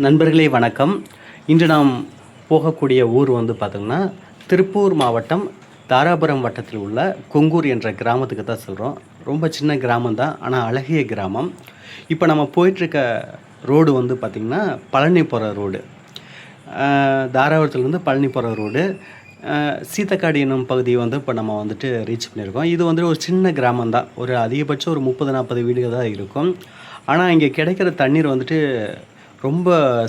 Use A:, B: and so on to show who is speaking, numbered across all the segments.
A: நண்பர்களே வணக்கம். இன்று நாம் போகக்கூடிய ஊர் வந்து பார்த்திங்கன்னா திருப்பூர் மாவட்டம் தாராபுரம் வட்டத்தில் உள்ள கொங்கூர் என்ற கிராமத்துக்கு தான் சொல்கிறோம் ரொம்ப சின்ன கிராமம் தான் ஆனால் அழகிய கிராமம். இப்போ நம்ம போயிட்டுருக்க ரோடு வந்து பார்த்திங்கன்னா பழனி போகிற ரோடு தாராபுரத்துலேருந்து பழனி போகிற ரோடு சீத்தக்காடு என்னும் பகுதியை வந்து இப்போ நம்ம வந்துட்டு ரீச் பண்ணியிருக்கோம். இது வந்துட்டு ஒரு சின்ன கிராமம் தான். ஒரு அதிகபட்சம் ஒரு முப்பது நாற்பது வீடுகள் தான் இருக்கும். ஆனால் இங்கே கிடைக்கிற தண்ணீர் வந்துட்டு ரொம்ப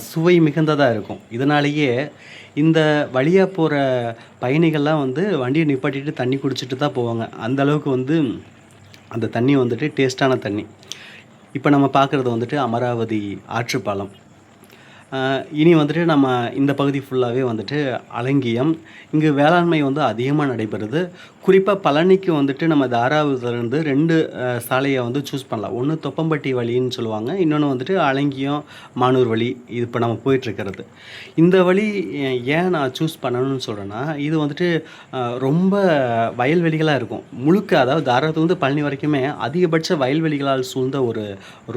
A: சுவை மிகுந்ததாக இருக்கும். இதனாலேயே இந்த வழியாக போகிற பயணிகள்லாம் வந்து வண்டியை நிப்பாட்டிட்டு தண்ணி குடிச்சிட்டு தான் போவாங்க. அந்த அளவுக்கு வந்து அந்த தண்ணி வந்துட்டு டேஸ்ட்டான தண்ணி. இப்போ நம்ம பார்க்குறது வந்துட்டு அமராவதி ஆற்றுப்பாலம். இனி வந்துட்டு நம்ம இந்த பகுதி ஃபுல்லாகவே வந்துட்டு அலங்கியம். இங்கு வேளாண்மை வந்து அதிகமாக நடைபெறுது. குறிப்பாக பழனிக்கு வந்துட்டு நம்ம தாராபுரத்துலேருந்து ரெண்டு சாலையை வந்து சூஸ் பண்ணலாம். ஒன்று தொப்பம்பட்டி வழின்னு சொல்லுவாங்க. இன்னொன்று வந்துட்டு அலங்கியம் மானூர் வழி இது இப்போ நம்ம போயிட்டுருக்கிறது. இந்த வழி ஏன் நான் சூஸ் பண்ணணும்னு சொல்கிறேன்னா இது வந்துட்டு ரொம்ப வயல்வெளிகளாக இருக்கும். முழுக்க அதாவது தாராபுரத்துலேருந்து பழனி வரைக்குமே அதிகபட்ச வயல்வெளிகளால் சூழ்ந்த ஒரு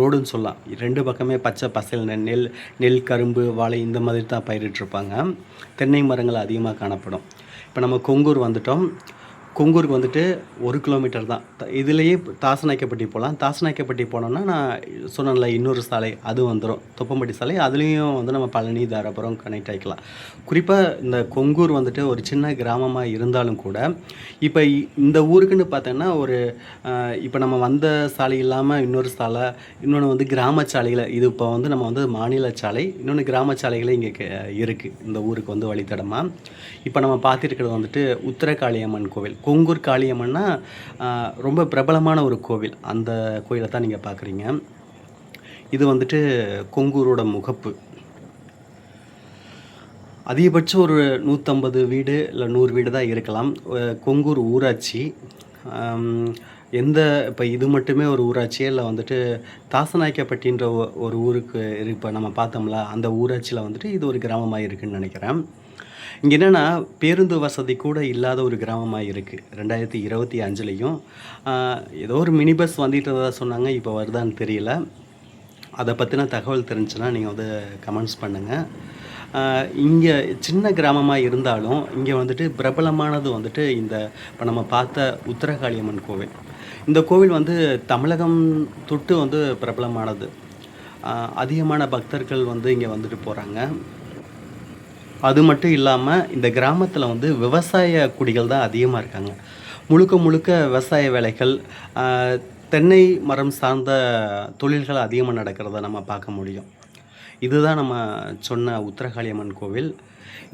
A: ரோடுன்னு சொல்லலாம். ரெண்டு பக்கமே பச்சை பசல் நெல் நெல் கரும்பு வாழை இந்த மாதிரி தான் பயிரிட்டிருப்பாங்க. தென்னை மரங்கள் அதிகமாக காணப்படும். இப்போ நம்ம கொங்கூர் வந்துட்டோம். கொங்கூருக்கு வந்துட்டு ஒரு கிலோமீட்டர் தான். த- இதுலேயே தாசநாய்க்கப்பட்டி போகலாம் தாசநாய்க்கப்பட்டி போனோம்னா நான் சொன்னேன்ல இன்னொரு சாலை அது வந்துடும் தொப்பம்பட்டி சாலை அதுலேயும் வந்து நம்ம பழனி தாராபுரம் கனெக்ட் ஆகிக்கலாம் குறிப்பாக இந்த கொங்கூர் வந்துட்டு ஒரு சின்ன கிராமமாக இருந்தாலும் கூட இப்போ இந்த ஊருக்குன்னு பார்த்தோன்னா ஒரு இப்போ நம்ம வந்த சாலை இல்லாமல் இன்னொரு சாலை இன்னொன்று வந்து கிராம சாலையில் இது இப்போ வந்து நம்ம வந்து மாநில சாலை இன்னொன்று கிராம சாலைகளே இங்கே இருக்குது இந்த ஊருக்கு வந்து வழித்தடமாக இப்போ நம்ம பார்த்துருக்கிறது வந்துட்டு உத்தரகாளியம்மன் கோவில். கொங்கூர் காளியம்மன்னா ரொம்ப பிரபலமான ஒரு கோவில். அந்த கோயிலை தான் நீங்கள் பார்க்குறீங்க இது வந்துட்டு கொங்கூரோட முகப்பு. அதிகபட்சம் ஒரு நூற்றம்பது வீடு இல்லை நூறு வீடு தான் இருக்கலாம். கொங்கூர் ஊராட்சி. எந்த இப்போ இது மட்டுமே ஒரு ஊராட்சியே இல்லை வந்துட்டு தாசநாயக்கப்பட்டின்ற ஒரு ஊருக்கு இப்போ நம்ம பார்த்தோம்ல அந்த ஊராட்சியில் வந்துட்டு இது ஒரு கிராமமாக இருக்குன்னு நினைக்கிறேன். இங்கே என்னென்னா பேருந்து வசதி கூட இல்லாத ஒரு கிராமமாக இருக்குது ரெண்டாயிரத்தி இருபத்தி அஞ்சுலேயும் ஏதோ ஒரு மினி பஸ் வந்துட்டு இருந்ததாக சொன்னாங்க இப்போ வருதான்னு தெரியல. அதை பற்றின தகவல் தெரிஞ்சுன்னா நீங்கள் வந்து கமெண்ட்ஸ் பண்ணுங்கள் இங்கே சின்ன கிராமமாக இருந்தாலும் இங்கே வந்துட்டு பிரபலமானது வந்துட்டு இந்த இப்போ நம்ம பார்த்த உத்தரகாளியம்மன் கோவில். இந்த கோவில் வந்து தமிழகம் தொட்டு வந்து பிரபலமானது. அதிகமான பக்தர்கள் வந்து இங்கே வந்துட்டு போகிறாங்க அது மட்டும் இல்லாமல் இந்த கிராமத்தில் வந்து விவசாய குடிகள் தான் அதிகமாக இருக்காங்க. முழுக்க முழுக்க விவசாய வேலைகள் தென்னை மரம் சார்ந்த தொழில்கள் அதிகமாக நடக்கிறத நம்ம பார்க்க முடியும். இதுதான் நம்ம சொன்ன உத்தரகாளியம்மன் கோவில்.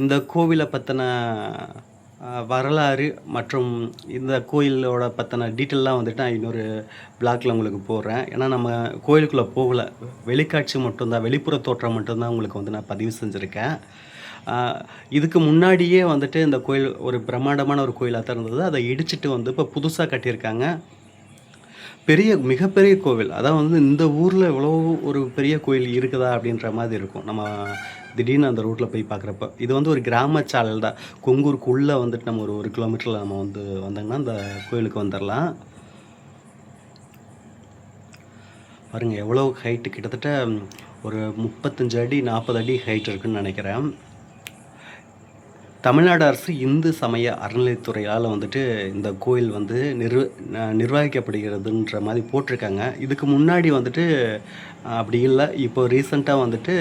A: இந்த கோவிலை பற்றின வரலாறு மற்றும் இந்த கோயிலோட பற்றின டீட்டெயிலாம் வந்துட்டு நான் இன்னொரு பிளாக்ல உங்களுக்கு போடுறேன். ஏன்னா நம்ம கோயிலுக்குள்ளே போகல. வெளிக்காட்சி மட்டும்தான் வெளிப்புற தோற்றம் மட்டும்தான் உங்களுக்கு வந்து நான் பதிவு செஞ்சுருக்கேன். இதுக்கு முன்னாடியே வந்துட்டு இந்த கோயில் ஒரு பிரம்மாண்டமான ஒரு கோயிலாக தான் இருந்தது. அதை இடிச்சிட்டு வந்து இப்போ புதுசாக கட்டியிருக்காங்க. பெரிய மிகப்பெரிய கோவில். அதான் வந்து இந்த ஊரில் இவ்வளோ ஒரு பெரிய கோயில் இருக்குதா அப்படின்ற மாதிரி இருக்கும். நம்ம திடீர்னு அந்த ரூட்டில் போய் பார்க்குறப்ப. இது வந்து ஒரு கிராம தான். கொங்கூருக்குள்ளே வந்துட்டு நம்ம ஒரு ஒரு கிலோமீட்டரில் நம்ம வந்து வந்தோங்கன்னா அந்த கோயிலுக்கு வந்துடலாம். பாருங்கள் எவ்வளோ ஹைட்டு கிட்டத்தட்ட ஒரு முப்பத்தஞ்சு அடி நாற்பது அடி ஹைட் இருக்குன்னு நினைக்கிறேன். தமிழ்நாடு அரசு இந்து சமய அறநிலைத்துறையால் வந்துட்டு இந்த கோயில் வந்து நிர் நிர்வகிக்கப்படுகிறதுன்ற மாதிரி போட்டிருக்காங்க. இதுக்கு முன்னாடி வந்துட்டு அப்படி இல்லை. இப்போ ரீசண்டாக வந்துட்டு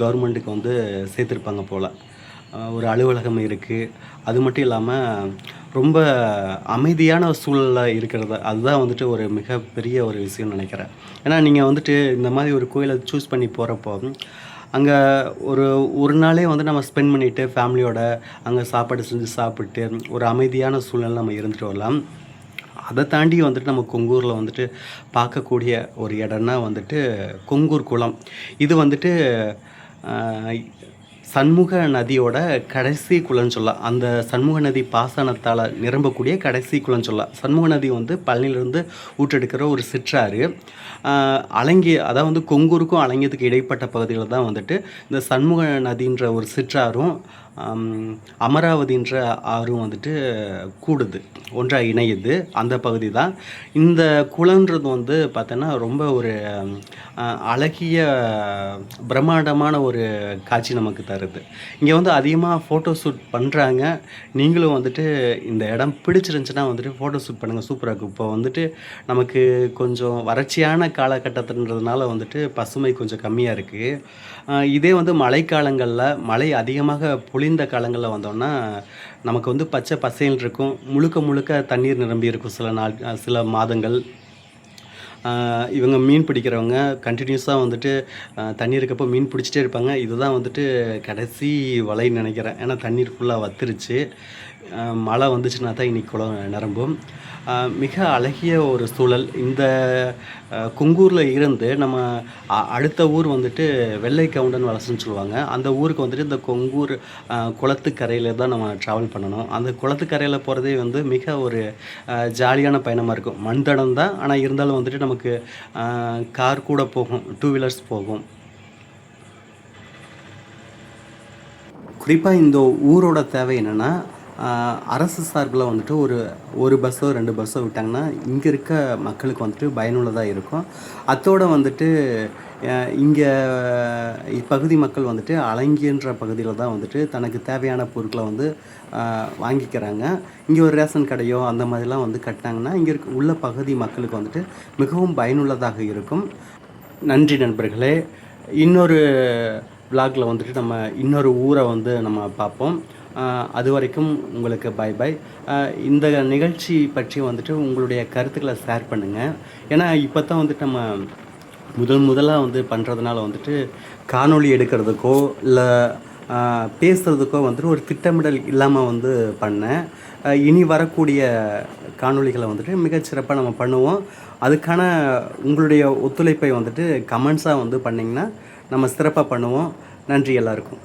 A: கவர்மெண்ட்டுக்கு வந்து சேர்த்துருப்பாங்க போல். ஒரு அலுவலகம் இருக்குது அது மட்டும் இல்லாமல் ரொம்ப அமைதியான சூழலில் இருக்கிறது. அதுதான் வந்துட்டு ஒரு மிகப்பெரிய ஒரு விஷயம்னு நினைக்கிறேன். ஏன்னா நீங்கள் வந்துட்டு இந்த மாதிரி ஒரு கோயிலை சூஸ் பண்ணி போகிறப்போ அங்கே ஒரு ஒரு நாளே வந்து நம்ம ஸ்பெண்ட் பண்ணிவிட்டு ஃபேமிலியோட அங்கே சாப்பாடு செஞ்சு சாப்பிட்டு ஒரு அமைதியான சூழ்நிலை நம்ம இருந்துட்டு வரலாம். அதை தாண்டி வந்துட்டு நம்ம கொங்கூரில் வந்துட்டு பார்க்கக்கூடிய ஒரு இடம்னா வந்துட்டு கொங்கூர் குளம். இது வந்துட்டு சண்முக நதியோட கடைசி குளம்னு சொல்லலாம் அந்த சண்முக நதி பாசனத்தால் நிரம்பக்கூடிய கடைசி குளம்னு சொல்லலாம் சண்முக நதி வந்து பழனியிலிருந்து ஊற்றெடுக்கிற ஒரு சிற்றாறு. அலங்கிய அலங்கி அதாவது வந்து கொங்கூருக்கும் அலங்கியத்துக்கு இடைப்பட்ட பகுதியில் தான் வந்துட்டு இந்த சண்முக நதின்ற ஒரு சிற்றாரும் அமராவதின்ற ஆறும் வந்துட்டு கூடுது ஒன்றாக இணையுது. அந்த பகுதி தான் இந்த குளன்றது வந்து பார்த்தோன்னா ரொம்ப ஒரு அழகிய பிரம்மாண்டமான ஒரு காட்சி நமக்கு தருது. இங்கே வந்து அதிகமாக ஃபோட்டோ ஷூட் பண்ணுறாங்க நீங்களும் வந்துட்டு இந்த இடம் பிடிச்சிருந்துச்சுன்னா வந்துட்டு ஃபோட்டோ ஷூட் பண்ணுங்கள் சூப்பராக இருக்கும். இப்போ வந்துட்டு நமக்கு கொஞ்சம் வறட்சியான காலகட்டத்துன்றதுனால வந்துட்டு பசுமை கொஞ்சம் கம்மியாக இருக்குது இதே வந்து மழைக்காலங்களில் மழை அதிகமாக குளிர்ந்த காலங்களில் வந்தோம்னா நமக்கு வந்து பச்சை பசேல் இருக்கும். முழுக்க முழுக்க தண்ணீர் நிரம்பி இருக்கும் சில நாள் சில மாதங்கள். இவங்க மீன் பிடிக்கிறவங்க கண்டினியூஸாக வந்துட்டு தண்ணி இருக்கப்போ மீன் பிடிச்சிட்டே இருப்பாங்க. இதுதான் வந்துட்டு கடைசி வலைன்னு நினைக்கிறேன். ஏன்னா தண்ணீர் ஃபுல்லாக வத்துருச்சு. மழை வந்துச்சுன்னா தான் இன்றைக்கி குளம் நிரம்பும். மிக அழகிய ஒரு சூழல். இந்த குங்கூரில் இருந்து நம்ம அடுத்த ஊர் வந்துட்டு வெள்ளை கவுண்டன் வலசுன்னு சொல்லுவாங்க. அந்த ஊருக்கு வந்துட்டு இந்த கொங்கூர் குளத்துக்கரையில் தான் நம்ம ட்ராவல் பண்ணணும். அந்த குளத்துக்கரையில் போகிறதே வந்து மிக ஒரு ஜாலியான பயணமாக இருக்கும். மண் தடம் தான். ஆனால் இருந்தாலும் வந்துட்டு நமக்கு கார் கூட போகும். டூ வீலர்ஸ் போகும். குறிப்பாக இந்த ஊரோட தேவை என்னென்னா அரசு சார்பில் வந்துட்டு ஒரு ஒரு பஸ்ஸோ ரெண்டு பஸ்ஸோ விட்டாங்கன்னா இங்கே இருக்க மக்களுக்கு வந்துட்டு பயனுள்ளதாக இருக்கும். அத்தோட வந்துட்டு இங்கே இப்பகுதி மக்கள் வந்துட்டு அலங்கின்ற பகுதியில் தான் வந்துட்டு தனக்கு தேவையான பொருட்களை வந்து வாங்கிக்கிறாங்க. இங்கே ஒரு ரேஷன் கடையோ அந்த மாதிரிலாம் வந்து கட்டினாங்கன்னா இங்கே இருக்க உள்ள பகுதி மக்களுக்கு வந்துட்டு மிகவும் பயனுள்ளதாக இருக்கும். நன்றி நண்பர்களே. இன்னொரு விளாகில் வந்துட்டு நம்ம இன்னொரு ஊரை வந்து நம்ம பார்ப்போம். அது வரைக்கும் உங்களுக்கு பை பை இந்த நிகழ்ச்சி பற்றி வந்துட்டு உங்களுடைய கருத்துக்களை ஷேர் பண்ணுங்கள் ஏன்னா இப்போ தான் வந்துட்டு நம்ம முதல் முதலாக வந்து பண்ணுறதுனால வந்துட்டு காணொளி எடுக்கிறதுக்கோ இல்லை பேசுகிறதுக்கோ வந்துட்டு ஒரு திட்டமிடல் இல்லாமல் வந்து பண்ணேன். இனி வரக்கூடிய காணொளிகளை வந்துட்டு மிகச்சிறப்பாக நம்ம பண்ணுவோம். அதுக்கான உங்களுடைய ஒத்துழைப்பை வந்துட்டு கமெண்ட்ஸாக வந்து பண்ணிங்கன்னா நம்ம சிறப்பாக பண்ணுவோம். நன்றி எல்லாருக்கும்.